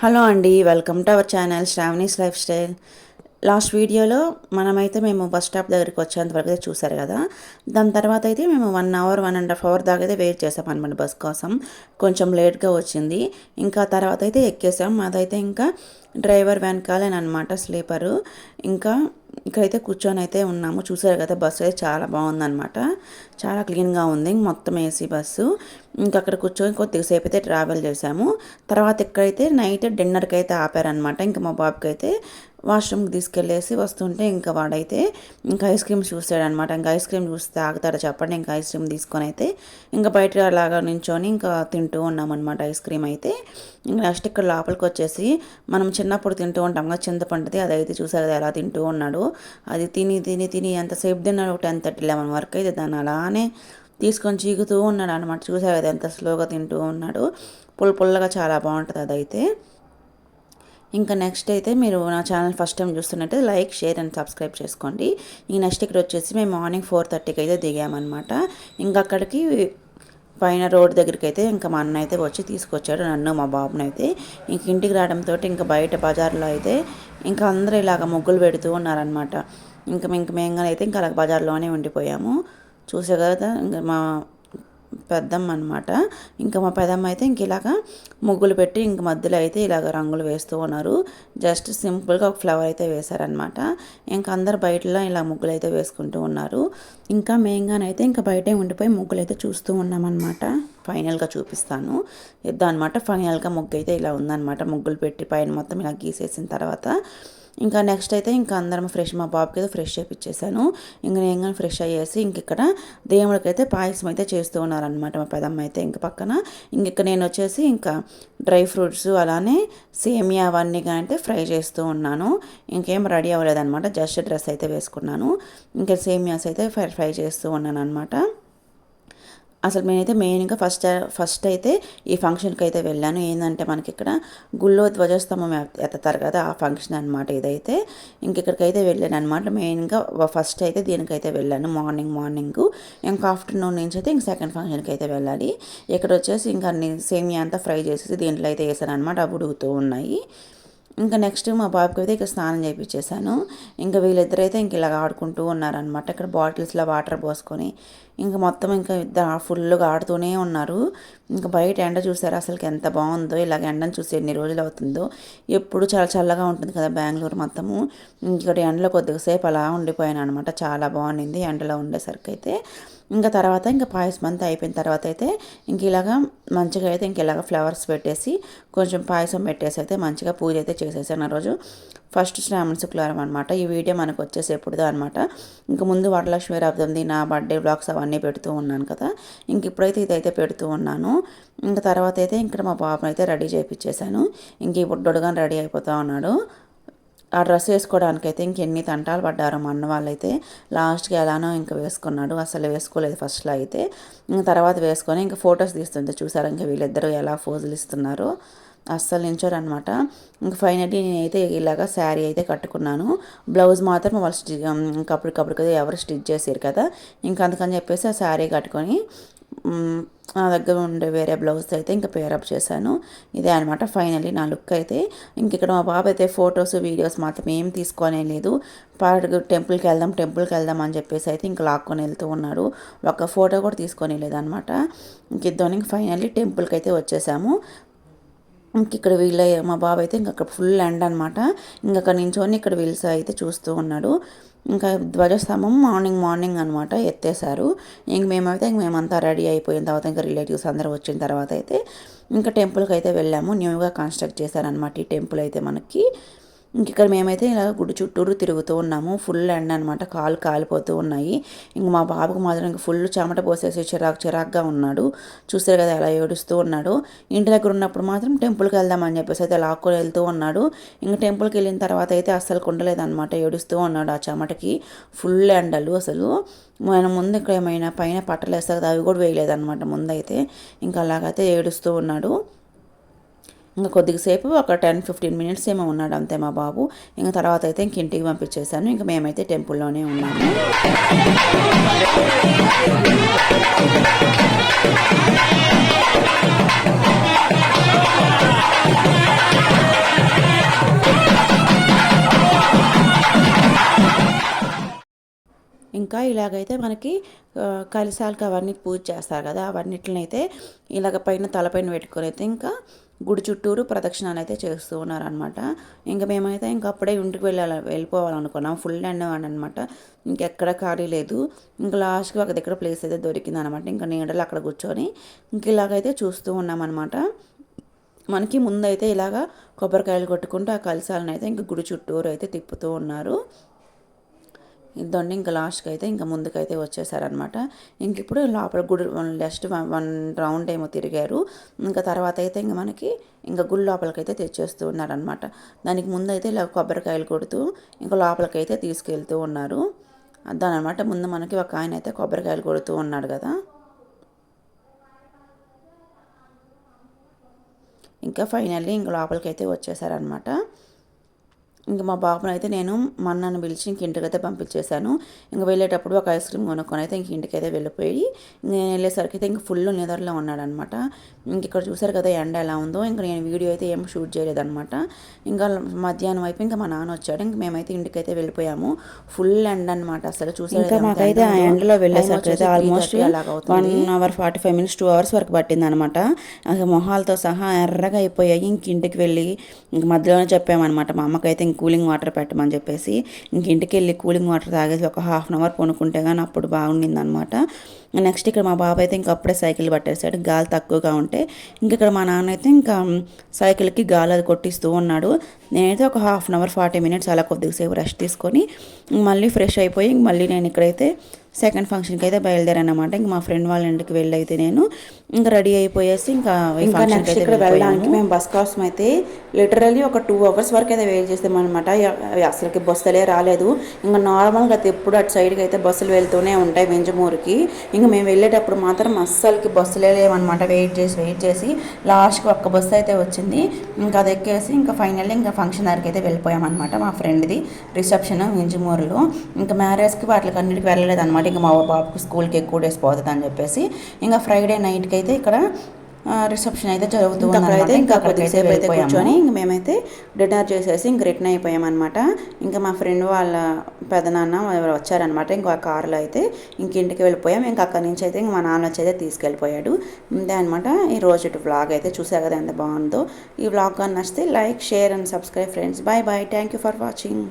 Hello అండి welcome to our channel Sravani's lifestyle. Last వీడియోలో మనమైతే మేము బస్ స్టాప్ దగ్గరికి వచ్చేంత వరకు అయితే చూసారు కదా. దాని తర్వాత అయితే మేము one hour one and half hour దాకా అయితే వెయిట్ చేసాం అనమాట బస్ కోసం. కొంచెం లేట్గా వచ్చింది. ఇంకా తర్వాత అయితే ఎక్కేసాం. అదైతే ఇంకా డ్రైవర్ వెనకాలేనమాట స్లీపరు. ఇంకా ఇక్కడైతే కూర్చొని అయితే ఉన్నాము. చూసారు కదా బస్సు అయితే చాలా బాగుందనమాట చాలా క్లీన్గా ఉంది. మొత్తం ఏసీ బస్సు. ఇంకా అక్కడ కూర్చొని కొద్దిసేపు అయితే ట్రావెల్ చేసాము. తర్వాత ఇక్కడైతే నైట్ డిన్నర్కి అయితే ఆపారనమాట ఇంకా మా బాబుకి అయితే వాష్రూమ్కి తీసుకెళ్ళేసి వస్తుంటే ఇంకా వాడైతే ఇంకా ఐస్ క్రీమ్ చూస్తాడనమాట. ఇంకా ఐస్ క్రీమ్ చూస్తే ఆగుతాడు చెప్పండి. ఇంకా ఐస్ క్రీమ్ తీసుకొని అయితే ఇంకా బయట అలాగా నించొని ఇంకా తింటూ ఉన్నామన్నమాట ఐస్ క్రీమ్ అయితే. ఇంకా నెక్స్ట్ ఇక్కడ లోపలికి వచ్చేసి మనం చిన్నప్పుడు తింటూ ఉంటాం కదా చింతపండుది అది అయితే చూసారు కదా ఎలా తింటూ ఉన్నాడు. అది తిని తిని తిని ఎంతసేపు తిన్నాడు? టెన్ థర్టీ లెవెన్ వరకు అయితే దాన్ని అలానే తీసుకొని చీకుతూ ఉన్నాడు అనమాట చూసారు కదా ఎంత స్లోగా తింటూ ఉన్నాడు. పుల్ల పుల్లగా చాలా బాగుంటుంది అదైతే. ఇంకా నెక్స్ట్ అయితే మీరు నా ఛానల్ ఫస్ట్ టైం చూస్తున్నట్టు లైక్ షేర్ అండ్ సబ్స్క్రైబ్ చేసుకోండి. ఇంక నెక్స్ట్ ఇక్కడ వచ్చేసి మేము మార్నింగ్ ఫోర్ థర్టీకి అయితే దిగామన్నమాట. ఇంకా అక్కడికి పైన రోడ్ దగ్గరికి అయితే ఇంకా మా అన్న అయితే వచ్చి తీసుకొచ్చాడు నన్ను మా బాబుని అయితే. ఇంక ఇంటికి రావడంతో ఇంకా బయట బజార్లో అయితే ఇంకా అందరూ ఇలాగ ముగ్గులు పెడుతూ ఉన్నారనమాట ఇంకా ఇంక మేము అయితే ఇంకా అలా బజార్లోనే ఉండిపోయాము. చూసే కదా ఇంకా మా పెద్దమ్మ అనమాట ఇంకా మా పెద్దమ్మ అయితే ఇంక ఇలాగా ముగ్గులు పెట్టి ఇంక మధ్యలో అయితే ఇలాగ రంగులు వేస్తూ ఉన్నారు. జస్ట్ సింపుల్గా ఒక ఫ్లవర్ అయితే వేశారనమాట ఇంకా అందరు బయటలో ఇలా ముగ్గులు అయితే వేసుకుంటూ ఉన్నారు. ఇంకా మెయిన్గానైతే ఇంకా బయటే ఉండిపోయి ముగ్గులు అయితే చూస్తూ ఉన్నామన్నమాట. ఫైనల్గా చూపిస్తాను. ఇద్దాం అనమాట ఫైనల్గా ముగ్గు అయితే ఇలా ఉందన్నమాట. ముగ్గులు పెట్టి పైన మొత్తం ఇలా గీసేసిన తర్వాత ఇంకా నెక్స్ట్ అయితే ఇంకా అందరం ఫ్రెష్ మా బాబుకి అయితే ఫ్రెష్ చేయించేసాను ఇంకా నేను కానీ ఫ్రెష్ అయ్యేసి ఇంక ఇక్కడ దేవుడికైతే పాయసం అయితే చేస్తూ ఉన్నారనమాట మా పెదమ్మ అయితే ఇంక పక్కన. ఇంక ఇక్కడ నేను వచ్చేసి ఇంకా డ్రై ఫ్రూట్స్ అలానే సేమియా అవన్నీ కానీ అయితే ఫ్రై చేస్తూ ఉన్నాను. ఇంకేం రెడీ అవ్వలేదనమాట జస్ట్ డ్రెస్ అయితే వేసుకున్నాను. ఇంకా సేమియాస్ అయితే ఫ్రై ఫ్రై చేస్తూ ఉన్నాను అనమాట అసలు నేనైతే మెయిన్గా ఫస్ట్ ఫస్ట్ అయితే ఈ ఫంక్షన్కి అయితే వెళ్ళాను. ఏంటంటే మనకి ఇక్కడ గుళ్ళో ధ్వజస్తంభం ఎత్తుతారు కదా ఆ ఫంక్షన్ అనమాట ఇదైతే. ఇంకెక్కడికైతే వెళ్ళాను అనమాట మెయిన్గా ఫస్ట్ అయితే దీనికైతే వెళ్ళాను. మార్నింగ్ మార్నింగ్ ఇంకా ఆఫ్టర్నూన్ నుంచి అయితే ఇంక సెకండ్ ఫంక్షన్కి అయితే వెళ్ళాలి. ఇక్కడ వచ్చేసి ఇంకా అన్ని సేమియా అంతా ఫ్రై చేసేసి దీంట్లో అయితే వేసాను అనమాట అవి ఉడుగుతూ ఉన్నాయి. ఇంకా నెక్స్ట్ మా బాబుకి అయితే ఇక్కడ స్నానం చేయించేసాను ఇంకా వీళ్ళిద్దరైతే ఇంక ఇలాగ ఆడుకుంటూ ఉన్నారనమాట ఇక్కడ బాటిల్స్లో వాటర్ పోసుకొని ఇంకా మొత్తం ఇంకా ఇద్దరు ఫుల్గా ఆడుతూనే ఉన్నారు. ఇంకా బయట ఎండ చూసారు? అసలుకి ఎంత బాగుందో ఇలాగ ఎండను చూసి ఎన్ని రోజులు అవుతుందో. ఎప్పుడు చాలా చల్లగా ఉంటుంది కదా బెంగళూరు మొత్తము. ఇక్కడ ఎండలో కొద్దిగా సేపు అలా ఉండిపోయాను అనమాట చాలా బాగుండింది ఎండలో ఉండేసరికి అయితే. ఇంకా తర్వాత ఇంకా పాయసం అంతా అయిపోయిన తర్వాత అయితే ఇంక ఇలాగా మంచిగా అయితే ఇంక ఇలాగ ఫ్లవర్స్ పెట్టేసి కొంచెం పాయసం పెట్టేసి అయితే మంచిగా పూజ అయితే చేసేసాను ఆ రోజు. ఫస్ట్ శ్రావణ శుక్రవారం అనమాట ఈ వీడియో మనకు వచ్చేసి ఎప్పుడుదో అనమాట ఇంక ముందు వరలక్ష్మి రబ్దంది నా బర్త్డే బ్లాగ్స్ అవన్నీ పెడుతూ ఉన్నాను కదా. ఇంక ఇప్పుడైతే ఇదైతే పెడుతూ ఉన్నాను. ఇంక తర్వాత అయితే ఇక్కడ మా పాపను అయితే రెడీ చేయించేశాను ఇంక ఇప్పుడు దొడగాని రెడీ అయిపోతూ ఉన్నాడు. ఆ డ్రెస్ వేసుకోవడానికైతే ఇంకెన్ని తంటాలు పడ్డారు మా అన్న వాళ్ళైతే లాస్ట్కి ఎలానో ఇంకా వేసుకున్నాడు. అసలు వేసుకోలేదు ఫస్ట్లో అయితే. తర్వాత వేసుకొని ఇంకా ఫొటోస్ తీస్తుంది చూసారు ఇంకా వీళ్ళిద్దరూ ఎలా ఫోజులు ఇస్తున్నారు. అస్సలు నించోరనమాట ఇంక ఫైనల్లీ నేనైతే ఇలాగా శారీ అయితే కట్టుకున్నాను. బ్లౌజ్ మాత్రం వాళ్ళు స్టిచ్ ఇంకప్పటికప్పుడు ఎవరు స్టిచ్ చేసారు కదా. ఇంకా అందుకని చెప్పేసి ఆ శారీ కట్టుకొని నా దగ్గర ఉండే వేరే బ్లౌజ్ అయితే ఇంకా పేరప్ చేశాను. ఇదే అనమాట ఫైనల్లీ నా లుక్ అయితే. ఇంక ఇక్కడ మా బాబు అయితే ఫొటోస్ వీడియోస్ మాత్రం ఏం తీసుకోనే లేదు. పార్క్ టెంపుల్కి వెళ్దాం టెంపుల్కి వెళ్దాం అని చెప్పేసి అయితే ఇంకా లాక్కొని వెళ్తూ ఉన్నాడు. ఒక ఫోటో కూడా తీసుకొని లేదనమాట ఇంక ఇద్దరు ఫైనల్లీ టెంపుల్కి అయితే వచ్చేసాము. ఇంక ఇక్కడ వీళ్ళ మా బాబు అయితే ఇంకా అక్కడ ఫుల్ ఎండ్ అనమాట ఇంకక్కడ అక్కడ నించొని ఇక్కడ వీల్స్ అయితే చూస్తూ ఉన్నాడు. ఇంకా ధ్వజస్తంభం మార్నింగ్ మార్నింగ్ అనమాట ఎత్తేసారు ఇంక మేమైతే ఇంక మేమంతా రెడీ అయిపోయిన తర్వాత ఇంకా రిలేటివ్స్ అందరూ వచ్చిన తర్వాత అయితే ఇంకా టెంపుల్కి అయితే వెళ్ళాము న్యూగా కన్స్ట్రక్ట్ చేశారనమాట ఈ టెంపుల్ అయితే మనకి. ఇంక ఇక్కడ మేమైతే ఇలా గుడి చుట్టూరు తిరుగుతూ ఉన్నాము. ఫుల్ ఎండ అనమాట కాలు కాలిపోతూ ఉన్నాయి. ఇంక మా బాబుకు మాత్రం ఇంక ఫుల్ చెమట పోసేసి చిరాకు చిరాకుగా ఉన్నాడు. చూసారు కదా ఎలా ఏడుస్తూ ఉన్నాడు. ఇంటి దగ్గర ఉన్నప్పుడు మాత్రం టెంపుల్కి వెళ్దామని చెప్పేసి అయితే లాక్కొని వెళ్తూ ఉన్నాడు. ఇంక టెంపుల్కి వెళ్ళిన తర్వాత అయితే అస్సలు ఉండలేదన్నమాట ఏడుస్తూ ఉన్నాడు ఆ చెమటకి. ఫుల్ ఎండలు అసలు. మన ముందు ఇక్కడ ఏమైనా పైన పట్టలు వేస్తారు అవి కూడా వేయలేదన్నమాట ముందైతే. ఇంకా అలాగైతే ఏడుస్తూ ఉన్నాడు. ఇంకా కొద్దిసేపు ఒక టెన్ ఫిఫ్టీన్ మినిట్స్ ఏమో ఉన్నాడు అంతే మా బాబు. ఇంకా తర్వాత అయితే ఇంక ఇంటికి పంపించేశాను. ఇంకా మేమైతే టెంపుల్లోనే ఉన్నాము. ఇంకా ఇలాగైతే మనకి కలిశాలకు అవన్నీ పూజ చేస్తారు కదా. అవన్నిటిని అయితే ఇలాగ పైన తలపైన పెట్టుకొని అయితే ఇంకా గుడి చుట్టూరు ప్రదక్షిణాలు అయితే చేస్తూ ఉన్నారనమాట ఇంకా మేమైతే ఇంకా అప్పుడే ఇంటికి వెళ్ళాలి వెళ్ళిపోవాలనుకున్నాం. ఫుల్ ఎండ్ అనమాట ఇంకెక్కడ ఖాళీ లేదు. ఇంకా లాస్ట్కి ఒక దగ్గర ప్లేస్ అయితే దొరికింది అనమాట ఇంకా నీడలు అక్కడ కూర్చొని ఇంక ఇలాగైతే చూస్తూ ఉన్నామన్నమాట. మనకి ముందైతే ఇలాగా కొబ్బరికాయలు కొట్టుకుంటూ ఆ కలసాలను అయితే ఇంకా గుడి చుట్టూరు అయితే తిప్పుతూ ఉన్నారు. ఇద్దండి ఇంకా లాస్ట్కి అయితే ఇంకా ముందుకైతే వచ్చేసారనమాట ఇంక ఇప్పుడు లోపల గుడి లెస్ట్ వన్ రౌండ్ ఏమో తిరిగారు. ఇంకా తర్వాత అయితే ఇంకా మనకి ఇంకా గుడి లోపలికైతే తెచ్చేస్తూ ఉన్నారనమాట దానికి ముందు అయితే ఇలా కొబ్బరికాయలు కొడుతూ ఇంకా లోపలికైతే తీసుకెళ్తూ ఉన్నారు. దానమాట ముందు మనకి ఒక ఆయన అయితే కొబ్బరికాయలు కొడుతూ ఉన్నాడు కదా. ఇంకా ఫైనల్లీ ఇంక లోపలికి అయితే వచ్చేసారనమాట ఇంక మా బాబుని అయితే నేను మా అన్నను పిలిచి ఇంక ఇంటికైతే పంపించేశాను. ఇంక వెళ్ళేటప్పుడు ఒక ఐస్ క్రీమ్ కొనుక్కొని అయితే ఇంక ఇంటికైతే వెళ్ళిపోయి నేను వెళ్ళేసరికి అయితే ఇంక ఫుల్ నిద్రలో ఉన్నాడనమాట. ఇంక ఇక్కడ చూసారు కదా ఎండ ఎలా ఉందో ఇంక నేను వీడియో అయితే ఏం షూట్ చేయలేదఅనమాట ఇంకా మధ్యాహ్నం అయిపోయి ఇంకా మా నాన్న వచ్చాడు. ఇంక మేమైతే ఇంటికైతే వెళ్ళిపోయాము. ఫుల్ ఎండ అనమాట అసలు చూసారు ఇంకా మాకైతే ఆ. ఎండలో వెళ్ళేసరికి అయితే ఆల్మోస్ట్ 3:30 అలాగ one hour forty five minutes two hours వరకు పట్టింది అనమాట మొహాలతో సహా ఎర్రగా అయిపోయాయి. ఇంక ఇంటికి వెళ్ళి ఇంక మధ్యలోనే చెప్పామన్నమాట మా అమ్మకైతే ఇంక కూలింగ్ వాటర్ పెట్టమని చెప్పేసి ఇంక ఇంటికి వెళ్ళి కూలింగ్ వాటర్ తాగేసి ఒక హాఫ్ అన్ అవర్ కొనుక్కుంటే కానీ అప్పుడు బాగుండింది అనమాట నెక్స్ట్ ఇక్కడ మా బాబాయ్ అయితే ఇంక అప్పుడే సైకిల్ పట్టేశాడు గాలి తక్కువగా ఉంటే ఇంక ఇక్కడ మా నాన్న అయితే ఇంకా సైకిల్కి గాలి అది కొట్టిస్తూ ఉన్నాడు. నేనైతే ఒక half an hour forty minutes అలా కొద్దిసేపు రెస్ట్ తీసుకొని మళ్ళీ ఫ్రెష్ అయిపోయి మళ్ళీ నేను ఇక్కడైతే సెకండ్ ఫంక్షన్కి అయితే బయలుదేరాను అనమాట ఇంక మా ఫ్రెండ్ వాళ్ళ ఇంటికి వెళ్ళి అయితే నేను ఇంకా రెడీ అయిపోయేసి ఇంకా నెక్స్ట్ ఇక్కడ వెళ్ళడానికి. మేము బస్ కోసం అయితే లిటరల్లీ ఒక టూ అవర్స్ వరకు అయితే వెయిట్ చేస్తామన్నమాట. అవి అసలుకి బస్సులే రాలేదు. ఇంకా నార్మల్గా అయితే ఎప్పుడు అటు సైడ్కి అయితే బస్సులు వెళ్తూనే ఉంటాయి వెంజమూరుకి. ఇంకా మేము వెళ్ళేటప్పుడు మాత్రం అస్సలకి బస్సులే లేవన్నమాట. వెయిట్ చేసి వెయిట్ చేసి లాస్ట్కి ఒక్క బస్సు అయితే వచ్చింది. ఇంకా అది ఎక్కేసి ఇంకా ఫైనల్లీ ఇంకా ఫంక్షన్ దగ్గరికి అయితే వెళ్ళిపోయామన్నమాట మా ఫ్రెండ్ది రిసెప్షన్ వెంజమూరులో. ఇంకా మ్యారేజ్కి వాటికి అన్నిటికి వెళ్ళలేదు అనమాట ఇంకా మా బాబుకి స్కూల్కి ఎక్కువ డేస్ పోతుంది అని చెప్పేసి ఇంకా ఫ్రైడే నైట్కి అయితే ఇక్కడ రిసెప్షన్ అయితే జరుగుతూ ఇంకా ఉంది అక్కడైతే ఇంకా కొద్దిసేపు అయితే. కూర్చొని ఇంక మేమైతే డిన్నర్ చేసేసి ఇంక రిటర్న్ అయిపోయామన్నమాట ఇంకా మా ఫ్రెండ్ వాళ్ళ పెదనాన్న ఎవరు వచ్చారనమాట ఇంకో కార్లో అయితే ఇంక ఇంటికి వెళ్ళిపోయాం. ఇంకా అక్కడి నుంచి అయితే ఇంక మా నాన్న వచ్చి అయితే తీసుకెళ్ళిపోయాడు. అంతే అనమాట ఈ రోజు వ్లాగ్ అయితే చూసా కదా ఎంత బాగుందో. ఈ వ్లాగ్ కానీ నచ్చితే like share and subscribe friends. Bye bye thank you for watching.